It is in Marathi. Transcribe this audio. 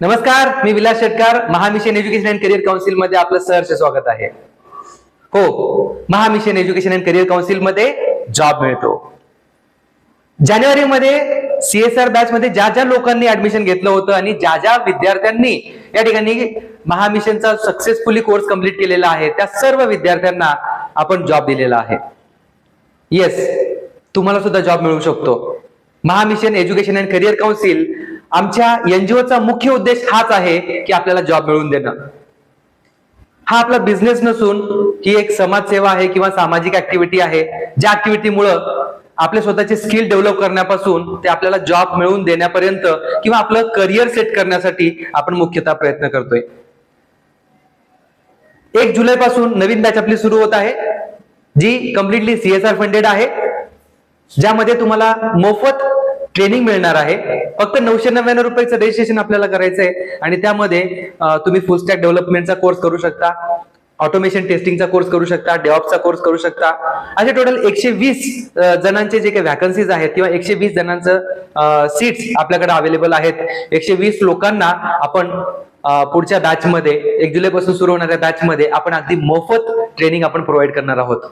नमस्कार मी Vilas Shetkar Mahamission education and career काउन्सिलमध्ये आपलं सहर्ष स्वागत आहे. हो महामिशन एज्युकेशन अँड करिअर काउन्सिलमध्ये जॉब मिळतो. जानेवारी मध्ये सीएसआर बॅच मध्ये ज्या ज्या लोकांनी ऍडमिशन घेतलं होतं आणि ज्या ज्या विद्यार्थ्यांनी या ठिकाणी महामिशनचा सक्सेसफुली कोर्स कंप्लीट केलेला आहे त्या सर्व विद्यार्थ्यांना आपण जॉब दिलेला आहे. येस तुम्हाला सुद्धा जॉब मिळू शकतो. Mahamission education and career council आमच्या एनजीओचा मुख्य उद्देश हाच आहे की आपल्याला जॉब मिळवून देणं. हा आपला बिझनेस नसून ही एक समाजसेवा आहे किंवा सामाजिक ऍक्टिव्हिटी आहे ज्या ऍक्टिव्हिटीमुळं आपले स्वतःचे स्किल डेव्हलप करण्यापासून ते आपल्याला जॉब मिळवून देण्यापर्यंत किंवा आपलं करिअर सेट करण्यासाठी आपण मुख्यतः प्रयत्न करतोय. एक जुलै पासून नवीन बॅच आपली सुरू होत आहे जी कम्प्लिटली सीएसआर फंडेड आहे ज्यामध्ये तुम्हाला मोफत ट्रेनिंग मिळणार आहे. फक्त नऊशे नव्याण्णव रुपयाचं रजिस्ट्रेशन आपल्याला करायचं आहे आणि त्यामध्ये तुम्ही फुल स्टॅक डेव्हलपमेंटचा कोर्स करू शकता ऑटोमेशन टेस्टिंगचा कोर्स करू शकता डेऑपचा कोर्स करू शकता. असे टोटल एकशे वीस जणांचे जे काही व्हॅकन्सीज आहेत किंवा एकशे वीस जणांचं सीट्स आपल्याकडे अवेलेबल आहेत. एकशे वीस लोकांना आपण पुढच्या बॅचमध्ये एक जुलै पासून सुरू होणाऱ्या बॅचमध्ये आपण अगदी मोफत ट्रेनिंग आपण प्रोव्हाइड करणार आहोत.